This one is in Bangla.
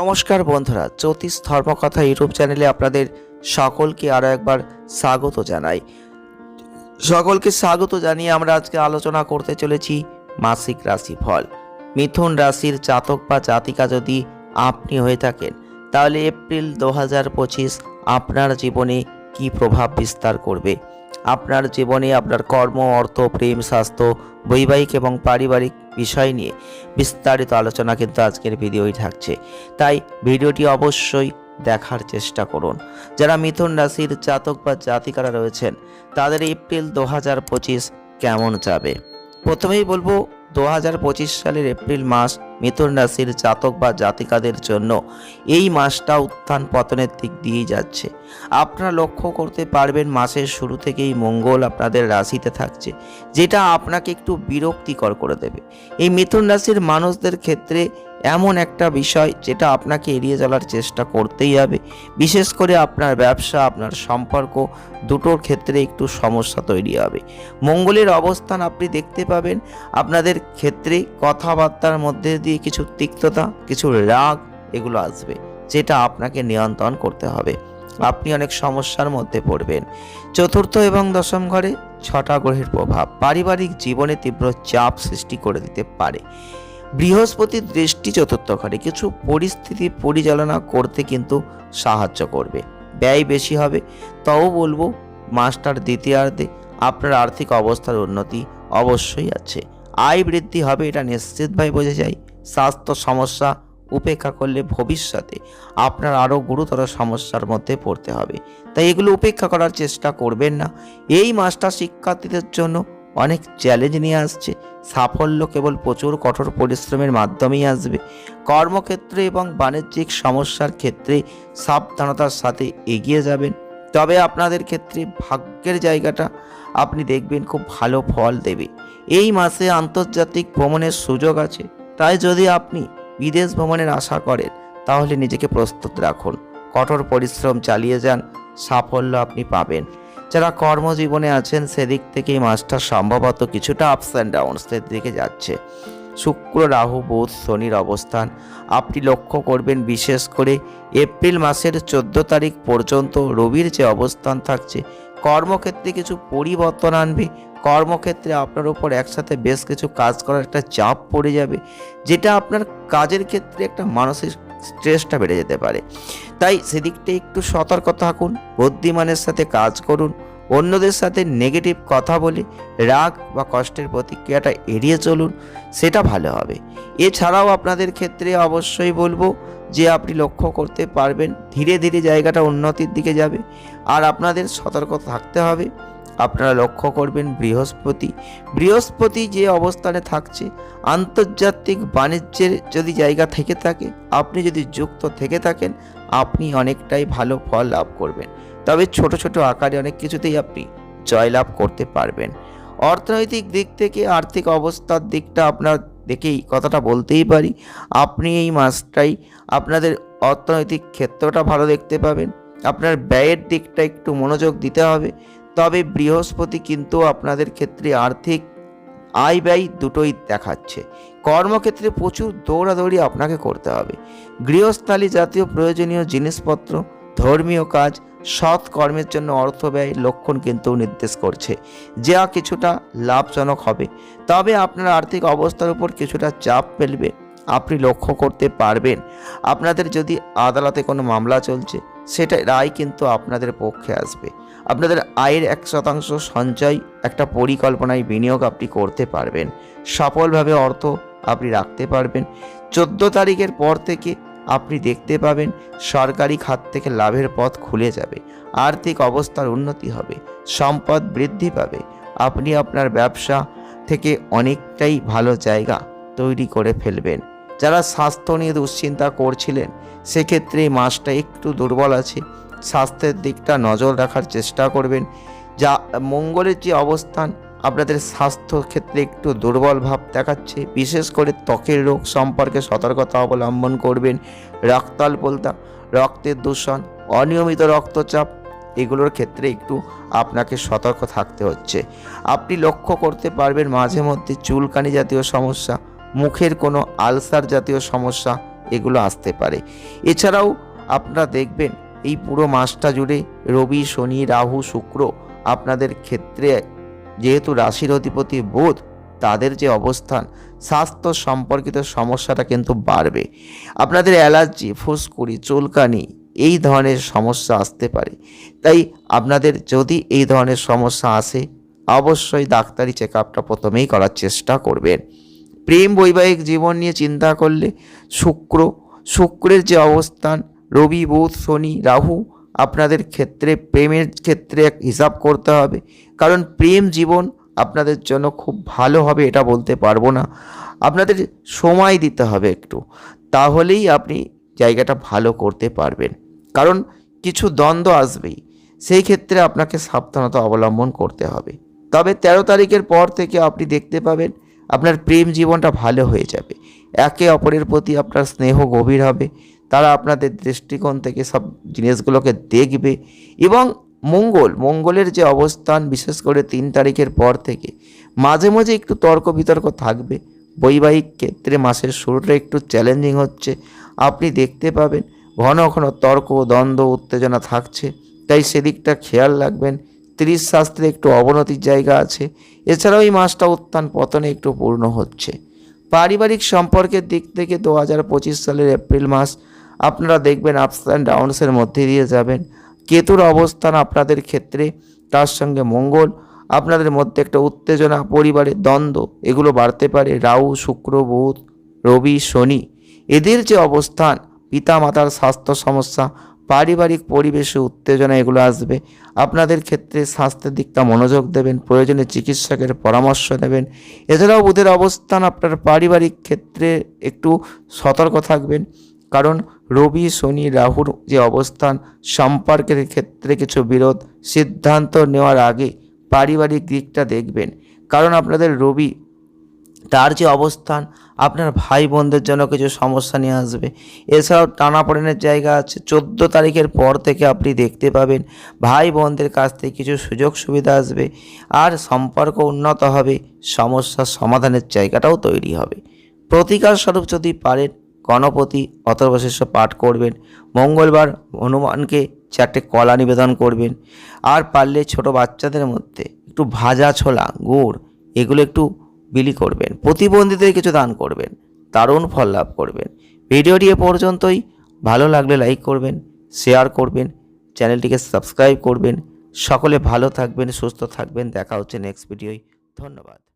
নমস্কার বন্ধুরা, জ্যোতিষ ধর্মকথা ইউটিউব চ্যানেলে আপনাদের সকলকে আরও একবার স্বাগত জানাই। সকলকে স্বাগত জানিয়ে আমরা আজকে আলোচনা করতে চলেছি মাসিক রাশিফল। মিথুন রাশির জাতক বা জাতিকা যদি আপনি হয়ে থাকেন, তাহলে এপ্রিল দু হাজার পঁচিশ আপনার জীবনে কি প্রভাব বিস্তার করবে? আপনার জীবনে আপনার কর্ম, অর্থ, প্রেম, স্বাস্থ্য, বৈবাহিক এবং পারিবারিক বিষয় নিয়ে বিস্তারিত আলোচনা কিন্তু আজকের ভিডিওই থাকছে। তাই ভিডিওটি অবশ্যই দেখার চেষ্টা করুন। যারা মিথুন রাশির জাতক বা জাতিকারা রয়েছেন, তাদের এপ্রিল দু হাজার পঁচিশ কেমন যাবে? প্রথমেই বলব দু হাজার পঁচিশ সালের এপ্রিল মাস মিথুন রাশির জাতক বা জাতিকাদের জন্য এই মাসটা উত্থান পতনের দিক দিয়েই যাচ্ছে। আপনারা লক্ষ্য করতে পারবেন মাসের শুরু থেকেই মঙ্গল আপনাদের রাশিতে থাকছে, যেটা আপনাকে একটু বিরক্তিকর করে দেবে। এই মিথুন রাশির মানুষদের ক্ষেত্রে এমন একটা বিষয় যেটা আপনাকে এড়িয়ে চলার চেষ্টা করতেই হবে। বিশেষ করে আপনার ব্যবসা, আপনার সম্পর্ক দুটোর ক্ষেত্রে একটু সমস্যা তৈরি হবে। মঙ্গলের অবস্থান আপনি দেখতে পাবেন। আপনাদের ক্ষেত্রে কথাবার্তার মধ্যে দিয়ে কিছু তিক্ততা, কিছু রাগ এগুলো আসবে, যেটা আপনাকে নিয়ন্ত্রণ করতে হবে। আপনি অনেক সমস্যার মধ্যে পড়বেন। চতুর্থ এবং দশম ঘরে ছটা গ্রহের প্রভাব পারিবারিক জীবনে তীব্র চাপ সৃষ্টি করে দিতে পারে। বৃহস্পতির দৃষ্টি চতুর্থ ঘরে। কিছু পরিস্থিতি পরিচালনা করতে কিন্তু সাহায্য করবে। ব্যয় বেশি হবে। তাও বলব, মাস্টার দ্বিতীয়ার্ধে আপনার আর্থিক অবস্থার উন্নতি অবশ্যই আছে। আয় বৃদ্ধি হবে, এটা নিশ্চিতভাবে বোঝা যায়। স্বাস্থ্য সমস্যা উপেক্ষা করলে ভবিষ্যতে আপনার আরও গুরুতর সমস্যার মধ্যে পড়তে হবে। তাই এগুলো উপেক্ষা করার চেষ্টা করবেন না। এই মাসটা শিক্ষার্থীদের জন্য অনেক চ্যালেঞ্জ নিয়ে আসছে। সাফল্য কেবল প্রচুর কঠোর পরিশ্রমের মাধ্যমেই আসবে। কর্মক্ষেত্রে এবং বাণিজ্যিক সমস্যার ক্ষেত্রে সাবধানতার সাথে এগিয়ে যাবেন। তবে আপনাদের ক্ষেত্রে ভাগ্যের জায়গাটা আপনি দেখবেন খুব ভালো ফল দেবে। এই মাসে আন্তর্জাতিক ভ্রমণের সুযোগ আছে। তাই যদি আপনি বিদেশ ভ্রমণের আশা করেন, তাহলে নিজেকে প্রস্তুত রাখুন। কঠোর পরিশ্রম চালিয়ে যান, সাফল্য আপনি পাবেন। যারা কর্মজীবনে আছেন, সেদিক থেকে এই মাসটা সম্ভবত কিছুটা আপস অ্যান্ড ডাউনসের দিকে যাচ্ছে। শুক্র, রাহু, বুধ, শনির অবস্থান আপনি লক্ষ্য করবেন, বিশেষ করে এপ্রিল মাসের চোদ্দ তারিখ পর্যন্ত রবির যে অবস্থান থাকছে, কর্মক্ষেত্রে কিছু পরিবর্তন আনবে। কর্মক্ষেত্রে আপনার উপর একসাথে বেশ কিছু কাজ করার একটা চাপ পড়ে যাবে, যেটা আপনার কাজের ক্ষেত্রে একটা মানসিক স্ট্রেসটা বেড়ে যেতে পারে। তাই সেদিকটা একটু সতর্ক থাকুন, বুদ্ধিমানের সাথে কাজ করুন, অন্যদের সাথে নেগেটিভ কথা বলে রাগ বা কষ্টের প্রতিক্রিয়াটা এড়িয়ে চলুন, সেটা ভালো হবে। এছাড়াও আপনাদের ক্ষেত্রে অবশ্যই বলব যে আপনি লক্ষ্য করতে পারবেন, ধীরে ধীরে জায়গাটা উন্নতির দিকে যাবে, আর আপনাদের সতর্ক থাকতে হবে। আপনারা লক্ষ্য করবেন বৃহস্পতি বৃহস্পতি যে অবস্থানে থাকছে, আন্তর্জাতিক বাণিজ্যের যদি জায়গা থেকে থাকে, আপনি যদি যুক্ত থেকে থাকেন, আপনি অনেকটাই ভালো ফল লাভ করবেন। তবে ছোট ছোট আকারে অনেক কিছুতেই আপনি জয়লাভ করতে পারবেন। অর্থনৈতিক দিক থেকে আর্থিক অবস্থার দিকটা আপনার দেখেই কথাটা বলতেই পারি। আপনি এই মাসটাই আপনাদের অর্থনৈতিক ক্ষেত্রটা ভালো দেখতে পাবেন। আপনার ব্যয়ের দিকটা একটু মনোযোগ দিতে হবে। তবে বৃহস্পতি কিন্তু আপনাদের ক্ষেত্রে আর্থিক আয় ব্যয় দুটোই দেখাচ্ছে। কর্মক্ষেত্রে প্রচুর দৌড়াদৌড়ি আপনাকে করতে হবে। গৃহস্থালী জাতীয় প্রয়োজনীয় জিনিসপত্র, ধর্মীয় কাজ, সৎ কর্মের জন্য অর্থ ব্যয় লক্ষণ কিন্তু নির্দেশ করছে। যা কিছুটা লাভজনক হবে। তবে আপনার আর্থিক অবস্থার উপর কিছুটা চাপ ফেলবে। আপনি লক্ষ্য করতে পারবেন। আপনাদের যদি আদালতে কোনো মামলা চলছে সেটা রায় কিন্তু আপনাদের পক্ষে আসবে। আপনাদের আয়ের এক শতাংশ সঞ্চয়, একটা পরিকল্পনায় বিনিয়োগ আপনি করতে পারবেন। সফলভাবে অর্থ আপনি রাখতে পারবেন। চোদ্দ তারিখের পর থেকে আপনি দেখতে পাবেন সরকারি খাত থেকে লাভের পথ খুলে যাবে। আর্থিক অবস্থার উন্নতি হবে, সম্পদ বৃদ্ধি পাবে। আপনি আপনার ব্যবসা থেকে অনেকটাই ভালো জায়গা তৈরি করে ফেলবেন। যারা স্বাস্থ্য নিয়ে দুশ্চিন্তা করছিলেন, সেক্ষেত্রে মাসটা একটু দুর্বল আছে। স্বাস্থ্যের দিকটা নজর রাখার চেষ্টা করবেন। যা মঙ্গলের যে অবস্থান, আপনাদের স্বাস্থ্য ক্ষেত্রে একটু দুর্বল ভাব দেখাচ্ছে। বিশেষ করে ত্বকের রোগ সম্পর্কে সতর্কতা অবলম্বন করবেন। রক্তাল্পতা রক্তের দূষণ, অনিয়মিত রক্তচাপ, এগুলোর ক্ষেত্রে একটু আপনাকে সতর্ক থাকতে হচ্ছে। আপনি লক্ষ্য করতে পারবেন মাঝে মধ্যে চুলকানি জাতীয় সমস্যা, মুখের কোনো আলসার জাতীয় সমস্যা, এগুলো আসতে পারে। এছাড়াও আপনারা দেখবেন এই পুরো মাসটা জুড়ে রবি, শনি, রাহু, শুক্র আপনাদের ক্ষেত্রে যেহেতু রাশির অধিপতি বুধ, তাদের যে অবস্থান, স্বাস্থ্য সম্পর্কিত সমস্যাটা কিন্তু বাড়বে। আপনাদের অ্যালার্জি, ফুসকুড়ি, চুলকানি এই ধরনের সমস্যা আসতে পারে। তাই আপনাদের যদি এই ধরনের সমস্যা আসে, অবশ্যই ডাক্তারি চেক আপটা প্রথমেই করার চেষ্টা করবেন। প্রেম, বৈবাহিক জীবন নিয়ে চিন্তা করলে শুক্র, শুক্রের যে অবস্থান রবি, বুধ, শনি, রাহু আপনাদের ক্ষেত্রে, প্রেমের ক্ষেত্রে এক হিসাব করতে হবে। কারণ প্রেম জীবন আপনাদের জন্য খুব ভালো হবে, এটা বলতে পারব না। আপনাদের সময় দিতে হবে একটু। তাহলেই আপনি জায়গাটা ভালো করতে পারবেন। কারণ কিছু দ্বন্দ্ব আসবেই। সেই ক্ষেত্রে আপনাকে সাবধানতা অবলম্বন করতে হবে। তবে তেরো তারিখের পর থেকে আপনি দেখতে পাবেন, আপনার প্রেম জীবনটা ভালো হয়ে যাবে। একে অপরের প্রতি আপনার স্নেহ গভীর হবে। তারা আপনাদের দৃষ্টিকোণ থেকে সব জিনিসগুলোকে দেখবে এবং মঙ্গল, মঙ্গলের যে অবস্থান বিশেষ করে তিন তারিখের পর থেকে, মাঝে মাঝে একটু তর্ক বিতর্ক থাকবে। বৈবাহিক ক্ষেত্রে মাসের শুরুটা একটু চ্যালেঞ্জিং হচ্ছে। আপনি দেখতে পাবেন ঘন ঘন তর্ক, দ্বন্দ্ব, উত্তেজনা থাকছে। তাই সেদিকটা খেয়াল রাখবেন। ত্রিশ শাস্ত্রে একটু অবনতির জায়গা আছে। এছাড়াও এই মাসটা উত্থান পতনে একটু পূর্ণ হচ্ছে। পারিবারিক সম্পর্কের দিক থেকে দু হাজার পঁচিশ সালের এপ্রিল মাস আপনারা দেখবেন আপস অ্যান্ড ডাউনসের মধ্যে দিয়ে যাবেন। কেতুর অবস্থান আপনাদের ক্ষেত্রে, তার সঙ্গে মঙ্গল, আপনাদের মধ্যে একটা উত্তেজনা পরিবারের দ্বন্দ্ব, এগুলো বাড়তে পারে। রাহু, শুক্র, বুধ, রবি, শনি, এদের যে অবস্থান পিতা মাতার স্বাস্থ্য সমস্যা, পারিবারিক পরিবেশে উত্তেজনা, এগুলো আসবে। আপনাদের ক্ষেত্রে স্বাস্থ্যের দিকটা মনোযোগ দেবেন, প্রয়োজনে চিকিৎসকের পরামর্শ নেবেন। এছাড়াও বুধের অবস্থান আপনার পারিবারিক ক্ষেত্রে একটু সতর্ক থাকবেন, কারণ রবি, শনি, রাহুর যে অবস্থান, সম্পর্কের ক্ষেত্রে কিছু বিরোধ, সিদ্ধান্ত নেওয়ার আগে পারিবারিক দিকটা দেখবেন। কারণ আপনাদের রবি, তার যে অবস্থান, আপনার ভাই বোনদের জন্য কিছু সমস্যা নিয়ে আসবে। এছাড়াও টানাপোড়েনের জায়গা আছে। চোদ্দ তারিখের পর থেকে আপনি দেখতে পাবেন ভাই বোনদের কাছ থেকে কিছু সুযোগ সুবিধা আসবে আর সম্পর্ক উন্নত হবে, সমস্যার সমাধানের জায়গাটাও তৈরি হবে। প্রতিকার স্বরূপ যদি পারেন গণপতি অথর্বশিষ্য পাঠ করবেন। মঙ্গলবার হনুমানকে চারটে কলা নিবেদন করবেন। আর পারলে ছোট বাচ্চাদের মধ্যে একটু ভাজা ছোলা, গুড়, এগুলো একটু বিলি করবেন। প্রতিবন্ধীদের কিছু দান করবেন। দারুণ ফল লাভ করবেন। ভিডিওটি এ পর্যন্তই। ভালো লাগলে লাইক করবেন, শেয়ার করবেন, চ্যানেলটিকে সাবস্ক্রাইব করবেন। সকলে ভালো থাকবেন, সুস্থ থাকবেন। দেখা হচ্ছে নেক্সট ভিডিওয়। ধন্যবাদ।